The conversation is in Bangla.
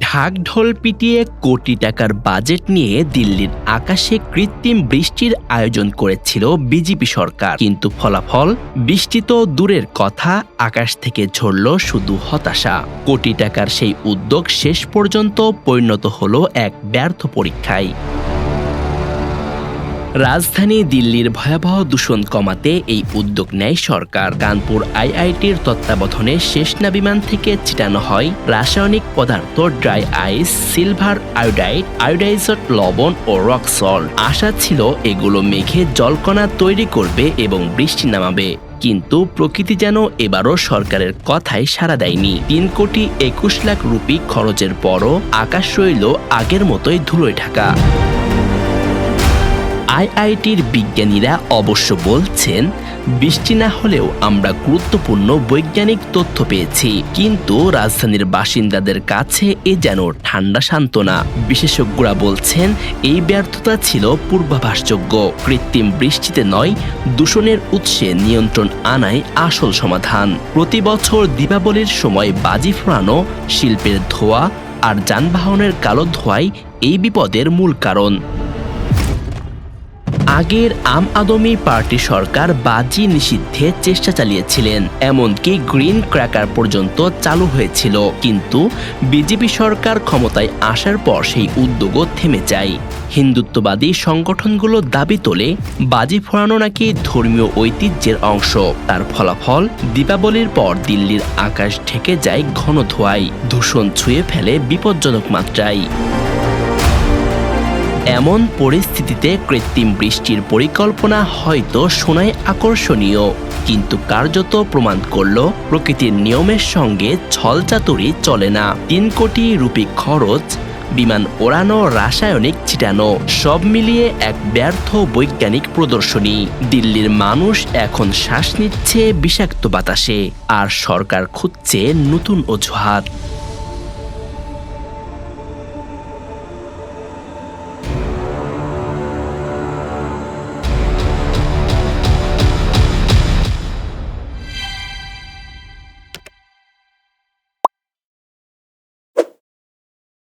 ঢাক ঢোল পিটিয়ে কোটি টাকার বাজেট নিয়ে দিল্লির আকাশে কৃত্রিম বৃষ্টির আয়োজন করেছিল বিজেপি সরকার। কিন্তু ফলাফল, বৃষ্টি তো দূরের কথা, আকাশ থেকে ঝরল শুধু হতাশা। কোটি টাকার সেই উদ্যোগ শেষ পর্যন্ত পরিণত হলো এক ব্যর্থ পরীক্ষায়। রাজধানী দিল্লির ভয়াবহ দূষণ কমাতে এই উদ্যোগ নেয় সরকার। কানপুর আইআইটির তত্ত্বাবধানে শেষনা বিমান থেকে ছিটানো হয় রাসায়নিক পদার্থ dry ice, silver iodide iodised লবণ ও রক সল্ট। আশা ছিল এগুলো মেঘে জলকণা তৈরি করবে এবং বৃষ্টি নামাবে। কিন্তু প্রকৃতি যেন এবারও সরকারের কথায় সাড়া দেয়নি। তিন কোটি একুশ লাখ রুপি খরচের পরও আকাশ রইল আগের মতোই ধুলোয় ঢাকা। আইআইটির বিজ্ঞানীরা অবশ্য বলছেন, বৃষ্টি না হলেও আমরা গুরুত্বপূর্ণ বৈজ্ঞানিক তথ্য পেয়েছি, কিন্তু রাজধানীর বাসিন্দাদের কাছে এ যেন ঠান্ডা সান্ত্বনা। বিশেষজ্ঞরা বলছেন, এই ব্যর্থতা ছিল পূর্বাভাসযোগ্য। কৃত্রিম বৃষ্টিতে নয়, দূষণের উৎসে নিয়ন্ত্রণ আনাই আসল সমাধান। প্রতি বছর দীপাবলির সময় বাজি ফোড়ানো, শিল্পের ধোয়া আর যানবাহনের কালো ধোঁয়াই এই বিপদের মূল কারণ। আগের আম আদমি পার্টি সরকার বাজি নিষিদ্ধে চেষ্টা চালিয়েছিলেন, এমনকি গ্রিন ক্র্যাকার পর্যন্ত চালু হয়েছিল। কিন্তু বিজেপি সরকার ক্ষমতায় আসার পর সেই উদ্যোগও থেমে যায়। হিন্দুত্ববাদী সংগঠনগুলো দাবি তোলে, বাজি ফোড়ানো নাকি ধর্মীয় ঐতিহ্যের অংশ। তার ফলাফল, দীপাবলির পর দিল্লির আকাশ ঢেকে যায় ঘন ধোঁয়ায়। দূষণ ছুঁয়ে ফেলে বিপজ্জনক মাত্রায়। এমন পরিস্থিতিতে কৃত্রিম বৃষ্টির পরিকল্পনা হয়তো শোনায় আকর্ষণীয়, কিন্তু কার্যত প্রমাণ করল প্রকৃতির নিয়মের সঙ্গে ছলচাতুরি চলে না। তিন কোটি রুপি খরচ, বিমান ওড়ানো, রাসায়নিক ছিটানো, সব মিলিয়ে এক ব্যর্থ বৈজ্ঞানিক প্রদর্শনী। দিল্লির মানুষ এখন শ্বাস নিচ্ছে বিষাক্ত বাতাসে, আর সরকার খুঁজছে নতুন অজুহাত।